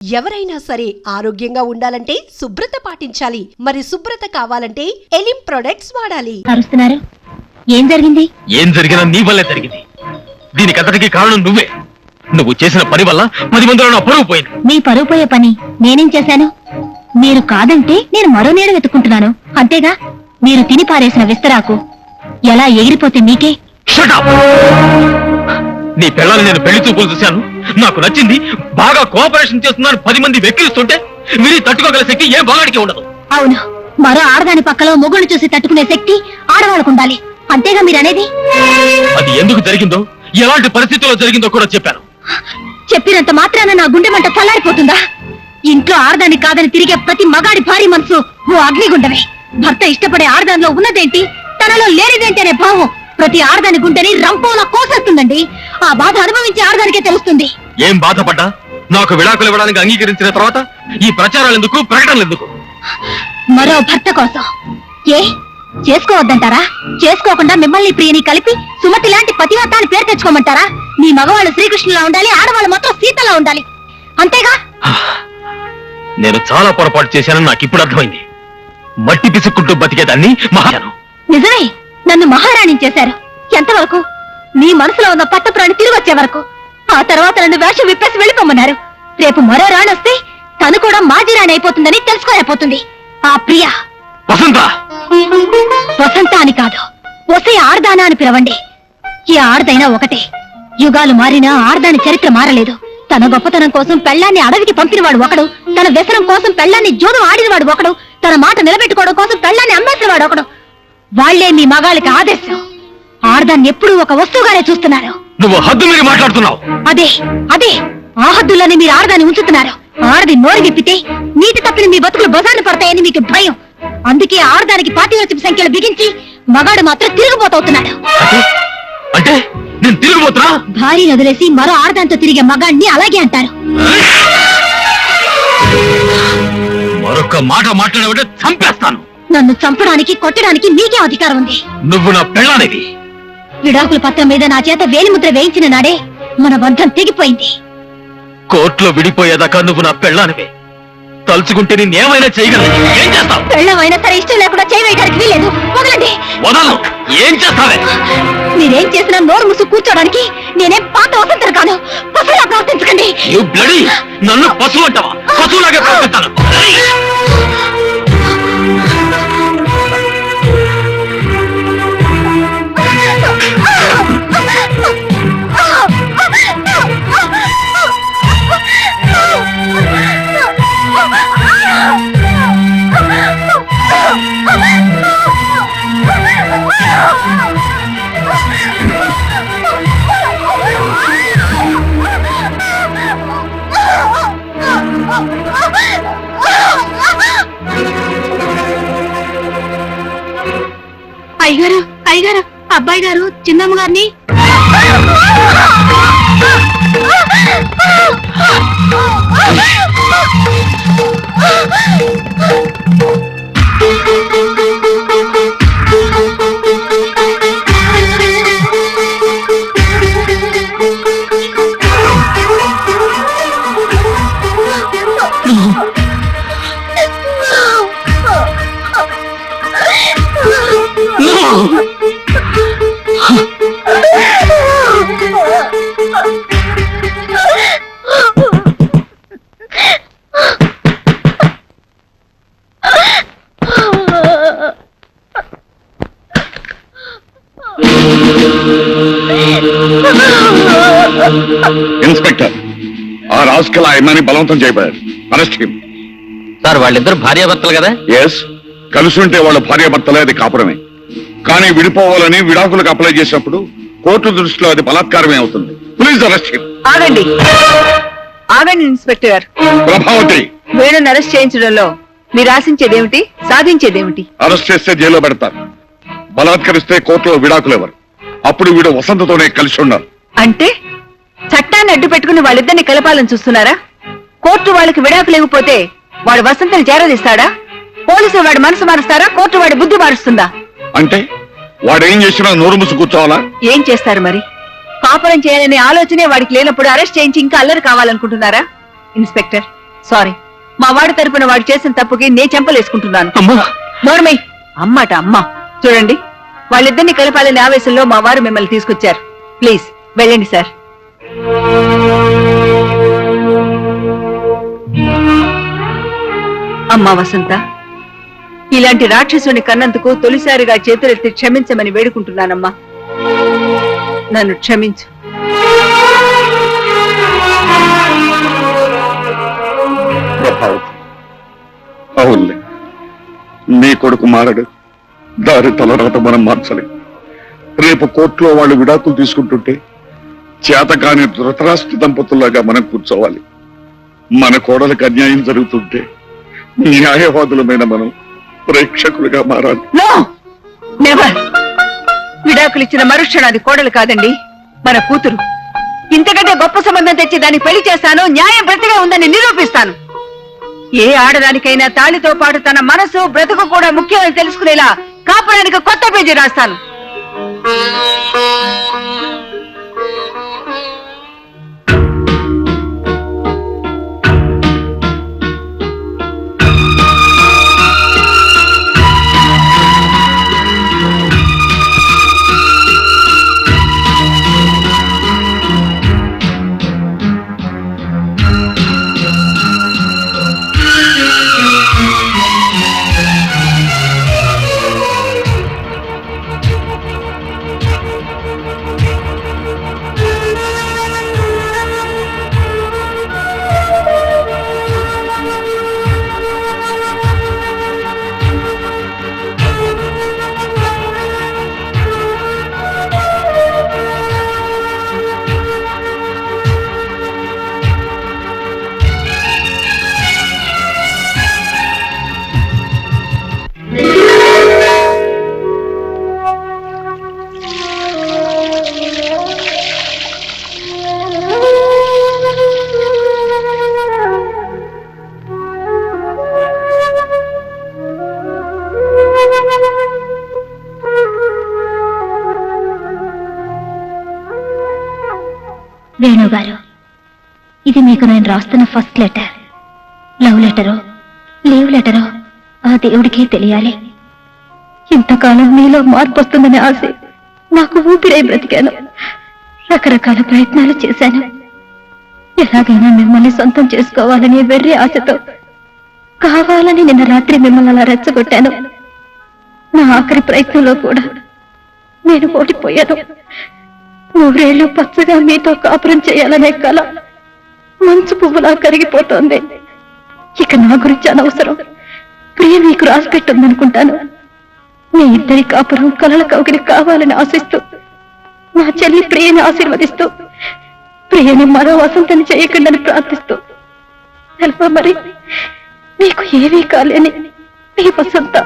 ఎవరైనా సరే ఆరోగ్యంగా ఉండాలంటే శుభ్రత పాటించాలి. మరి శుభ్రత కావాలంటే ఎలిం ప్రొడక్ట్స్ వాడాలి. అరుస్తున్నారు ఏం జరిగింది? ఏం జరిగినా నీ వల్లే జరిగింది. దీనికంతటికి కారణం నువ్వే. నువ్వు చేసిన పని వల్ల పది మందిలో నా పరువు పోయింది. మీ పరువు పోయే పని నేనేం చేశాను? మీరు కాదంటే నేను మరో నీడ వెతుక్కుంటున్నాను. అంతేగా మీరు తిని పారేసిన విస్తరాకు ఎలా ఎగిరిపోతే మీకే? Shut up! నీ పిల్లల్ని నేను పెళ్ళి చూపులు చూశాను. నాకు నచ్చింది బాగా కోఆపరేషన్ చేస్తున్నాను పది మంది వెక్కిరిస్తుంటే మీరు తట్టుకోగల శక్తి ఏ బాగాడికి ఉండదు. అవును. మరో ఆడదాని పక్కలో మొగుడు చూసి తట్టుకునే శక్తి ఆడవాళ్ళకు ఉండాలి. అంతేగా మీరు అనేది అది ఎందుకు జరిగిందో ఎలాంటి పరిస్థితుల్లో జరిగిందో కూడా చెప్పాను. చెప్పినంత మాత్రాన నా గుండె మంట చల్లారిపోతుందా? ఇంట్లో ఆడదాని కాదని తిరిగే ప్రతి మగాడి భారీ మనసు ఓ అగ్నిగుండమే. భర్త ఇష్టపడే ఆడదానిలో ఉన్నదేంటి? తనలో లేనిదేంటి అనే భావం ప్రతి ఆడదాని గుండెని రంపోలా కోసేస్తుందండి. ఆ బాధ అనుభవించే ఆడదానికే తెలుస్తుంది. ఏం బాధపడ్డా? నాకు విడాకులు ఇవ్వడానికి అంగీకరించిన తర్వాత ఈ ప్రచారాలు ఎందుకు? ప్రకటనలు ఎందుకు? మరో భర్త కోసం. ఏ? చేసుకోవద్దంటారా? చేసుకోకుండా మిమ్మల్ని ప్రియని కలిపి సుమతి లాంటి పతివ్రత అని పేరు తెచ్చుకోమంటారా? మీ మగవాళ్ళు శ్రీకృష్ణులా ఉండాలి ఆడవాళ్ళు మాత్రం సీతలా ఉండాలి. అంతేగా? నేను చాలా పొరపాటు చేశానని నాకు ఇప్పుడు అర్థమైంది. మట్టి పిసుక్కుంటూ బతికేదాన్ని మహాను. నిజమే. నన్ను మహారాణి చేశారు. ఎంతవరకు? మీ మనసులో ఉన్న పట్టప్రాణి తిరిగి వచ్చే వరకు. ఆ తర్వాత నన్ను వేషం విప్పేసి వెళ్ళిపోమన్నారు. రేపు మరో రాణి వస్తే తను కూడా మాజీ రాణి అయిపోతుందని తెలుసుకోలేకపోతుంది. ఆ ప్రియ. వసంత! వసంత అని కాదు. వసే ఆర్దానా అని పిలవండి. ఈ ఆర్దైనా ఒకటే. యుగాలు మారినా ఆర్దాని చరిత్ర మారలేదు. తన గొప్పతనం కోసం పెళ్ళాన్ని అడవికి పంపినవాడు ఒకడు. తన వ్యసనం కోసం పెళ్ళాన్ని జోదం ఆడినవాడు ఒకడు. తన మాట నిలబెట్టుకోవడం కోసం పెళ్ళాన్ని అమ్మేసినవాడు ఒకడు. వాళ్ళే మీ మగాళ్ళకి ఆదేశం ఆర్దాన్ని ఎప్పుడూ ఒక వస్తువుగానే చూస్తున్నారు. నువ్వు హద్దు మీరు మాట్లాడుతున్నావు. అదే అదే ఆ హద్దుల్లోనే మీరు ఆడదాన్ని ఉంచుతున్నారు. ఆడది నోరు విప్పితే నీటి తప్పిన మీ బతుకులు బజార్ను పడతాయని మీకు భయం. అందుకే ఆడదానికి పాతివచ్చిన సంఖ్యలు బిగించి మగాడు మాత్రం తిరుగుబోతవుతున్నాడు అంటే? అంటే? నేను తిరిగిపోతున్నా? భార్యను వదిలేసి మరో ఆడదాంతో తిరిగే మగాడిని అలాగే అంటారు. మరొక మాట మాట్లాడబట్టే చంపేస్తాను. నన్ను చంపడానికి కొట్టడానికి మీకే అధికారం ఉంది. నువ్వు నా పెళ్ళానివి. విడాకుల పత్రం మీద నా చేత వేలిముద్ర వేయించిన నాడే మన బంధం తెగిపోయింది. కోర్టులో విడిపోయేదాకా నువ్వు నా పెళ్ళానివే. తలుచుకుంటే నేనేమైనా చేయగలను? ఏం చేస్తావు? పెళ్ళమైనా సరే ఇష్టం లేకుండా చేయవేయడానికి వీలేదు వదలండి. వదలను. ఏం చేస్తావే? మీరేం చేసినా నోరు ముసు కూర్చోడానికి నేనేం పాత వసంతరు కాను పసులా ప్రవర్తించకండి. యు బ్లడీ నన్ను పశువు అంటావా? పశువులాగా ప్రవర్తిస్తాను. అయ్యగారు అయ్యగారు అబ్బాయి గారు చిన్నమ్మ గారిని Thank you. రాజకీయ ఆయన్ని బలవంతం చేయబోయారు. అరెస్ట్ హిమ్ సార్ వాళ్ళిద్దరు భార్యాభర్తలు కదా? ఎస్ కలిసి ఉంటే వాళ్ళ భార్యాభర్తలే అది కాపురమే. కానీ విడిపోవాలని విడాకులకు అప్లై చేసినప్పుడు కోర్టు దృష్టిలో అది బలాత్కారమే అవుతుంది. ప్లీజ్ అరెస్ట్ హిమ్ ఆగండి. ఆగండి ఇన్స్పెక్టర్ ప్రభావతి. వేణుని అరెస్ట్ చేయించడంలో మీరు ఆశించేదేమిటి? సాధించేదేమిటి? అరెస్ట్ చేస్తే జైల్లో పెడతారు. బలాత్కరిస్తే కోర్టులో విడాకులు ఎవరు? అప్పుడు వీడు వసంతతోనే కలిసి ఉన్నారు అంటే? చట్టాన్ని అడ్డు పెట్టుకుని వాళ్ళిద్దరిని కలపాలని చూస్తున్నారా? కోర్టు వాళ్ళకి విడాకులు ఇవ్వకపోతే వాడు వసంతని చేరదీస్తాడా? పోలీసులు వాడి మనసు మారుస్తారా? కోర్టు వాడి బుద్ధి మారుస్తుందా? అంటే వాడేం చేసినా నోరు మూసి కూర్చోవాలా? ఏం చేస్తారు మరి? కాపురం చేయాలనే ఆలోచనే వాడికి లేనప్పుడు అరెస్ట్ చేయించి ఇంకా అల్లరి కావాలనుకుంటున్నారా? Inspector sorry. మా వాడి తరపున వాడు చేసిన తప్పుకి నేను చెంపలేసుకుంటున్నాను. అమ్మా! నోర్మై! అమ్మాట అమ్మ! చూడండి వాళ్ళిద్దరిని కలపాలని ఆవేశంలో మా వారు మిమ్మల్ని తీసుకొచ్చారు. ప్లీజ్ వెళ్ళండి సార్. అమ్మా వసంత ఇలాంటి రాక్షసుని కన్నందుకు తొలిసారిగా చేతులెత్తి క్షమించమని వేడుకుంటున్నానమ్మా. నన్ను క్షమించు. అవునులే. నీ కొడుకు మారడు. దారి తలరాత మనం మార్చలే. రేపు కోర్టులో వాళ్ళు విడాకులు తీసుకుంటుంటే చేతకాని ధృతరాష్ట్ర దంపతుల్లాగా మనం కూర్చోవాలి. మన కోడలకు అన్యాయం జరుగుతుంటే న్యాయవాదులమైన మనం ప్రేక్షకులుగా మారాలి. విడాకులు ఇచ్చిన మరుక్షణాది కోడలు కాదండి మన కూతురు. ఇంతకంటే గొప్ప సంబంధం తెచ్చి దాన్ని పెళ్ళి చేస్తాను న్యాయం ప్రతిగా ఉందని నిరూపిస్తాను. ఏ ఆడదానికైనా తాళితో పాటు తన మనసు బ్రతుకు కూడా ముఖ్యమని తెలుసుకునేలా కాపురానికి కొత్త పేజీ రాస్తాను. రాస్తున్న ఫస్ట్ లెటర్. లవ్ లెటరో లీవ్ లెటరో ఆ దేవుడికే తెలియాలి. ఇంతకాలం మీలో మార్పు వస్తుందనే ఆశ నాకు ఊపిరై బ్రతికాను. రకరకాల ప్రయత్నాలు చేశాను. ఎలాగైనా మిమ్మల్ని సొంతం చేసుకోవాలనే వెర్రి ఆశతో కావాలని నిన్న రాత్రి మిమ్మల్ని అలా రెచ్చగొట్టాను. నా ఆఖరి ప్రయత్నంలో కూడా నేను ఓడిపోయాను. నూరేళ్ళు పచ్చగా మీతో కాపురం చేయాలనే కళ మంచు పువ్వులా కరిగిపోతోంది. ఇక నా గురించి అనవసరం. ప్రియ మీకు రాసిపెట్టుందనుకుంటాను మీ ఇద్దరి కాపురం కలల కౌగిలి కావాలని ఆశిస్తూ నా చెల్లి ప్రియని ఆశీర్వదిస్తూ ప్రియని మరో వసంతని చేయకుండాని ప్రార్థిస్తూ తెలపా మరి మీకు ఏమీ కాలేని మీ వసంత.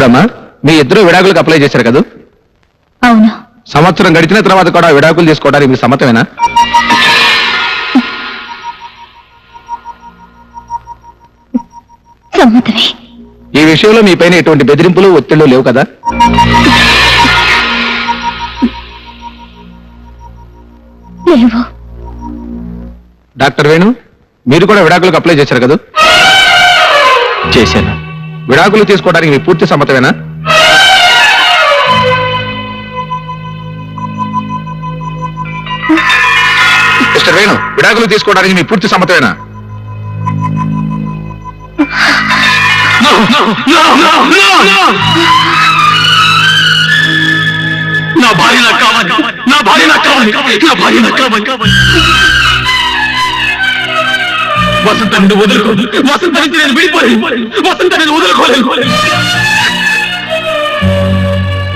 చూడమ్మా మీ ఇద్దరు విడాకులకు అప్లై చేశారు కదా? అవును. సంవత్సరం గడిచిన తర్వాత కూడా విడాకులు తీసుకోవడానికి మీకు సమ్మతమేనా? సమ్మతమే. ఈ విషయంలో మీ పైన ఎటువంటి బెదిరింపులు ఒత్తిళ్ళు లేవు కదా? లేవు. డాక్టర్ వేణు మీరు కూడా విడాకులకు అప్లై చేశారు కదా? చేశాను. విడాకులు తీసుకోవడానికి మీ పూర్తి సమ్మతమేనా? మిస్టర్ వేణు విడాకులు తీసుకోవడానికి మీ పూర్తి సమ్మతమేనా? నా భార్య నాకు కావాలి నా భార్య నాకు కావాలి నా భార్య నాకు కావాలి. వసంత నేను వదులుకోదు వసంత నుంచి నేను విడిపోలేను. వసంత నేను వదులుకోలేను.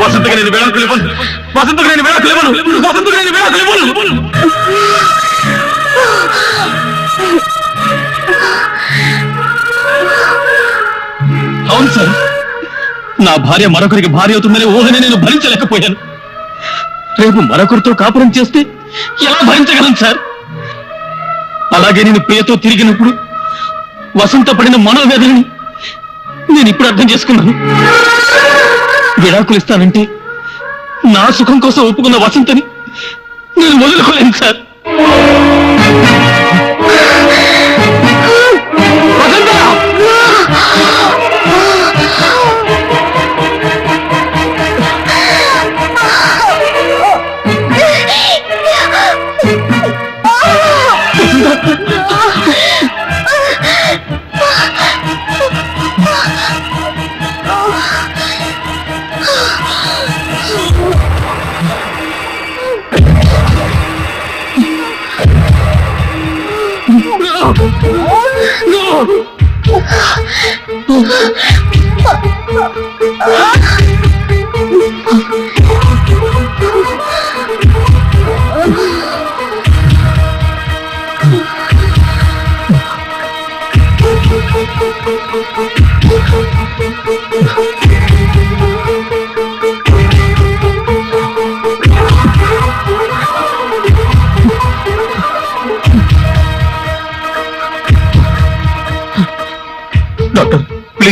వసంతకి నేను వేళకు లేవను వసంతకు నేను వేళకు లేవను వసంతకు నేను వేళకు లేవను అవును సార్. నా భార్య మరొకరికి భార్య అవుతుందనే ఊహని నేను భరించలేకపోయాను. రేపు మరొకరితో కాపురం చేస్తే ఎలా భరించగలను సార్? అలాగే నేను ప్రియతో తిరిగినప్పుడు వసంత పడిన మనోవేదనని నేను ఇప్పుడు అర్థం చేసుకున్నాను. విడాకులు ఇస్తానంటే నా సుఖం కోసం ఒప్పుకున్న వసంతని నేను వదులుకోలేను sir.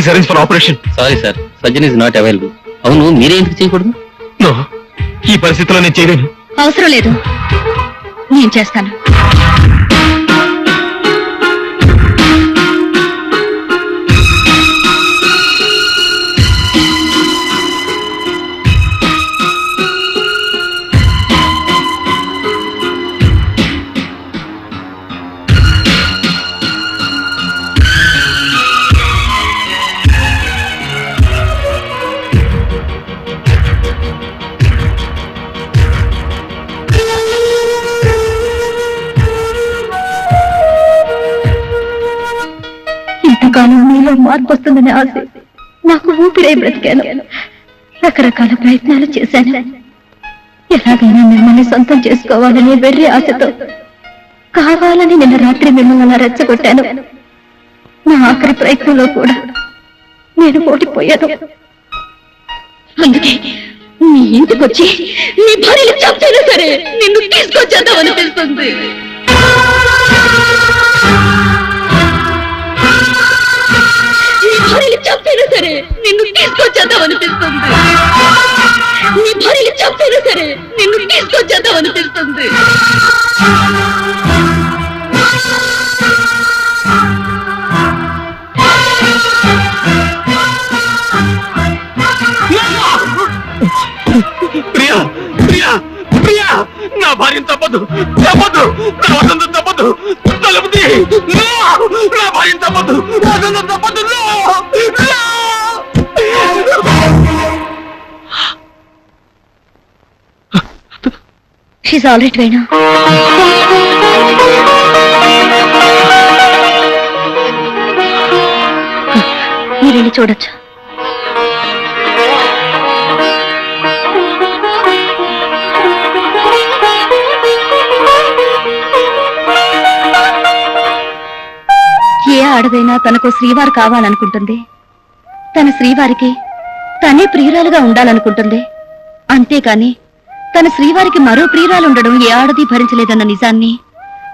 Please arrange for operation sorry sir surgeon is not available అవును మీరే ఎందుకు చేయకూడదు? నో ఈ పరిస్థితిలో నేను చేయలేను. అవసరం లేదు. నేను చేస్తాను. మార్పు వస్తుందనే ఆశ. నాకు ఊపిరై బ్రతికాను. రకరకాల ప్రయత్నాలు చేశాను. ఎలాగైనా మిమ్మల్ని సొంతం చేసుకోవాలనే వెర్రి ఆశతో కావాలని నిన్న రాత్రి మిమ్మల్ని అలా రెచ్చగొట్టాను. నా ఆఖరి ప్రయత్నంలో కూడా నేను ఓడిపోయాను. అందుకే నీ ఇంటికి వచ్చి నీ భార్యలు చంపైనా సరే నిన్ను తీసుకొచ్చేద్దాం అనిపిస్తుంది భార్యలు చంపినా సరే నిన్ను తీసుకొచ్చేద్దాం అనిపిస్తుంది నీ భార్యలు చంపినా సరే నిన్ను తీసుకొచ్చేద్దాం అనిపిస్తుంది ప్రియా ప్రియా ప్రియా నా భార్యను తప్పదు తప్పదు నా వసంతం తప్పదు తలుపు నా భార్యను తప్పదు వసంతం తప్పదు. షీజ్ ఆల్రెడీ వేణు మీరు వెళ్ళి చూడొచ్చు? ఏ ఆడదైనా తనకు శ్రీవారు కావాలనుకుంటుంది. తన శ్రీవారికి తనే ప్రియురాలుగా ఉండాలనుకుంటుంది. అంతేకాని తన శ్రీవారికి మరో ప్రియురాలుండడం ఏ ఆడది భరించలేదన్న నిజాన్ని?